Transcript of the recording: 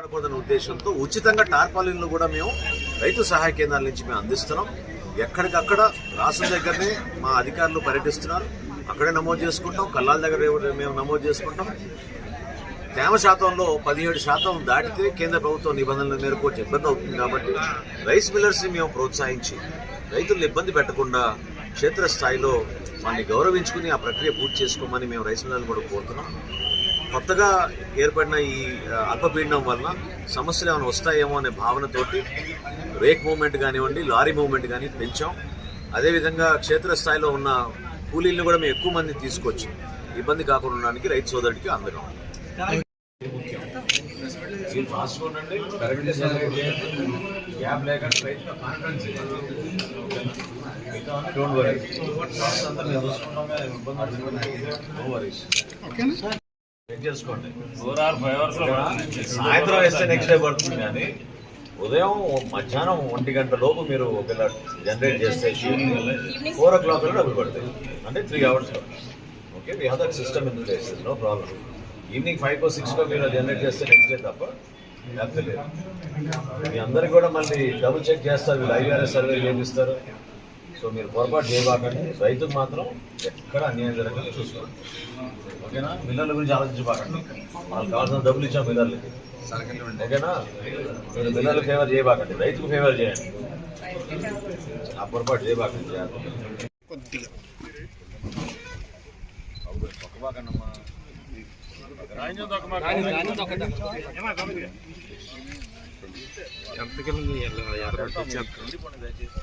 పడకూడదనే ఉద్దేశంతో ఉచితంగా టార్పాలిన్లు కూడా మేము రైతు సహాయ కేంద్రాల నుంచి మేము అందిస్తున్నాం. ఎక్కడికక్కడ రాష్ట్రం దగ్గరనే మా అధికారులు పర్యటిస్తున్నారు. అక్కడే నమోదు చేసుకుంటాం. కల్లాల దగ్గర మేము నమోదు చేసుకుంటాం. తేమ శాతంలో పదిహేడు శాతం దాటితే కేంద్ర ప్రభుత్వం నిబంధనల మేరకు ఇబ్బంది అవుతుంది కాబట్టి రైస్ మిల్లర్స్ని మేము ప్రోత్సహించి రైతులను ఇబ్బంది పెట్టకుండా క్షేత్రస్థాయిలో వారిని గౌరవించుకుని ఆ ప్రక్రియ పూర్తి చేసుకోమని మేము రైస్ మిల్లర్లు కూడా కోరుతున్నాం. కొత్తగా ఏర్పడిన ఈ అల్పపీడనం వలన సమస్యలు ఏమైనా వస్తాయేమో అనే భావనతోటి రేక్ మూవ్మెంట్ కానివ్వండి లారీ మూవ్మెంట్ కానీ పెంచాం. అదేవిధంగా క్షేత్రస్థాయిలో ఉన్న కూలీలను కూడా మేము ఎక్కువ మంది తీసుకొచ్చి ఇబ్బంది కాకుండా ఉండడానికి రైతు సోదరుడికి అందడం ఫాస్ట్గా ఉండండి. డోంట్ వరీ చేసుకోండి. ఫోర్ ఆర్ ఫైవ్ అవర్స్ పడుతుంది. సాయంత్రం వేస్తే నెక్స్ట్ డే పడుతుంది కానీ ఉదయం మధ్యాహ్నం ఒంటి గంట లోపు మీరు ఒకవేళ జనరేట్ చేస్తే ఫోర్ ఓ క్లాక్ డబ్బులు పడతాయి. అంటే three hours okay we have that system in place no problem evening five or సిక్స్లో మీరు జనరేట్ చేస్తే నెక్స్ట్ డే తప్ప లేకపోతే లేదు. మీ అందరికి కూడా మళ్ళీ డబుల్ చెక్ చేస్తారు. వీళ్ళు ఐఆర్ఎస్ సర్వే చేపిస్తారు. సో మీరు పొరపాటు చేయబాకండి. రైతుకు మాత్రం ఎక్కడ అన్యాయం జరగకుండా చూసుకోండి. ఓకేనా? మిల్లర్ల గురించి ఆలోచించబాకండి. వాళ్ళకి కావాల్సిన డబ్బులు ఇచ్చాం మిల్లర్లకి. ఓకేనా? మీరు మిల్లర్లు ఫేవర్ చేయబాకండి. రైతుకు ఫేవర్ చేయండి. ఆ పొరపాటు చేయబాకండి. జాగ్రత్త. పక్కబాకండమ్మా. ఉండిపోండి దయచేసి.